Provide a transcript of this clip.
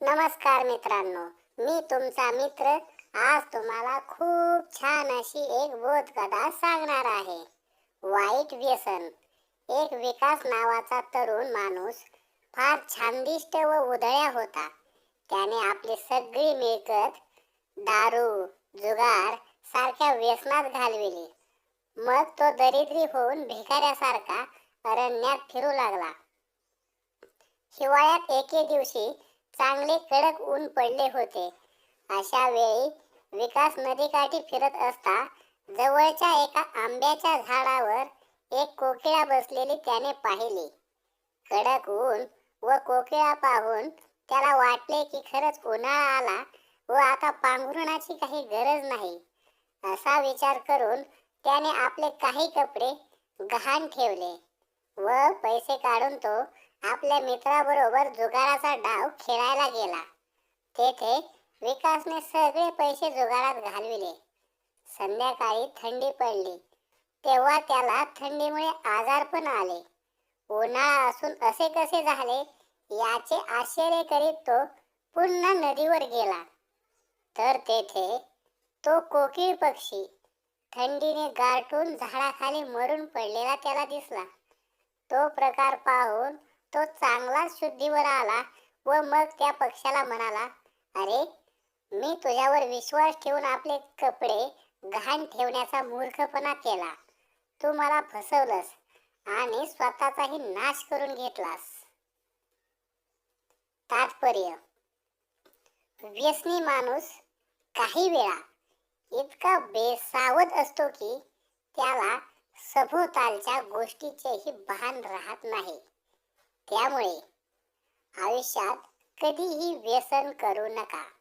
नमस्कार मित्रांनो मी तुमचा मित्र. आज तुम्हाला खूप छान अशी एक बोधकथा सांगणार आहे. वाईट व्यसन. एक विकास नावाचा तरुण माणूस फार छानदिष्ट व उधळ्या होता. त्याने आपली सगळी मिळकत दारू जुगार सारख्या व्यसनात घालविली. मग तो दरिद्री होऊन भिकाऱ्यासारखा अरण्यात फिरू लागला. हिवाळ्यात एके दिवशी चांगले कडक ऊन पडले होते. अशा वेळी विकास नदीकाठी फिरत असता जवळच्या एका आंब्याच्या झाडावर एक कोकिळा बसलेली त्याने पाहिली. कडक ऊन व कोकिळा पाहून त्याला वाटले की खरंच उन्हाळा आला व आता पांघरुणाची काही गरज नाही. असा विचार करून त्याने आपले काही कपडे गहाण ठेवले व पैसे काढून तो आपल्या मित्राबरोबर जुगाराचा डाव खेळायला गेला. तेथे विकासने सगळे पैसे जुगारात घालविले. संध्याकाळी थंडी पडली. तेव्हा त्याला थंडीमुळे आजार पण आले. उन्हाळा असून असे कसे झाले याचे आश्चर्य करीत तो पुन्हा नदीवर गेला. तर तेथे तो कोकिळ पक्षी थंडीने गारठून झाडाखाली मरून पडलेला त्याला दिसला. तो प्रकार पाहून तो चांगलाच शुद्धीवर आला व मग त्या पक्षाला म्हणाला अरे मी तुझ्यावर विश्वास ठेवून आपले कपडे घाण ठेवण्याचा मूर्खपणा केला. तू मला फसवलंस आणि स्वतःचाही नाश करून घेतलास. तात्पर्य. व्यसनी माणूस काही वेळा इतका बेसावध असतो की त्याला सभोवतालच्या गोष्टीचेही भान राहत नाही. त्यामुळे आयुष्यात कधीही व्यसन करू नका.